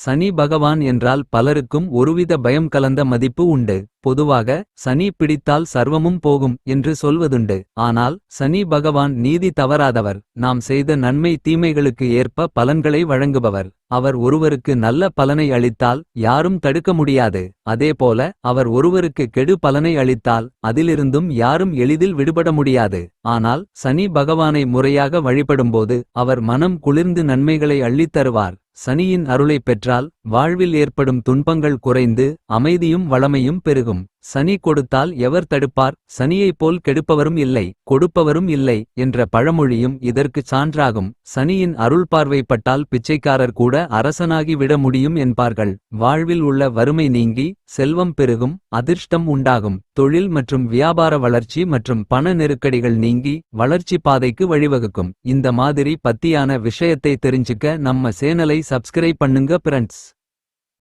சனி பகவான் என்றால் பலருக்கும் ஒருவித பயம் கலந்த மதிப்பு உண்டு. பொதுவாக சனி பிடித்தால் சர்வமும் போகும் என்று சொல்வதுண்டு. ஆனால் சனி பகவான் நீதி தவறாதவர். நாம் செய்த நன்மை தீமைகளுக்கு ஏற்ப பலன்களை வழங்குபவர். அவர் ஒருவருக்கு நல்ல பலனை அளித்தால் யாரும் தடுக்க முடியாது. அதேபோல அவர் ஒருவருக்கு கெடு பலனை அளித்தால் அதிலிருந்தும் யாரும் எளிதில் விடுபட முடியாது. ஆனால் சனி பகவானை முறையாக வழிபடும்போது அவர் மனம் குளிர்ந்து நன்மைகளை அள்ளித் தருவார் சனியின் அருளைப் பெற்றால் வாழ்வில் ஏற்படும் துன்பங்கள் குறைந்து அமைதியும் வளமையும் பெருகும். சனி கொடுத்தால் எவர் தடுப்பார்? சனியைப் போல் கெடுப்பவரும் இல்லை கொடுப்பவரும் இல்லை என்ற பழமொழியும் இதற்குச் சான்றாகும். சனியின் அருள் பார்வைப்பட்டால் பிச்சைக்காரர் கூட அரசனாகி விட முடியும் என்பார்கள். வாழ்வில் உள்ள வறுமை நீங்கி செல்வம் பெருகும் அதிர்ஷ்டம் உண்டாகும். தொழில் மற்றும் வியாபார வளர்ச்சி மற்றும் பண நெருக்கடிகள் நீங்கி வளர்ச்சி பாதைக்கு வழிவகுக்கும். இந்த மாதிரி பத்தியான விஷயத்தை தெரிஞ்சுக்க நம்ம சேனலை சப்ஸ்கிரைப் பண்ணுங்க பிரண்ட்ஸ்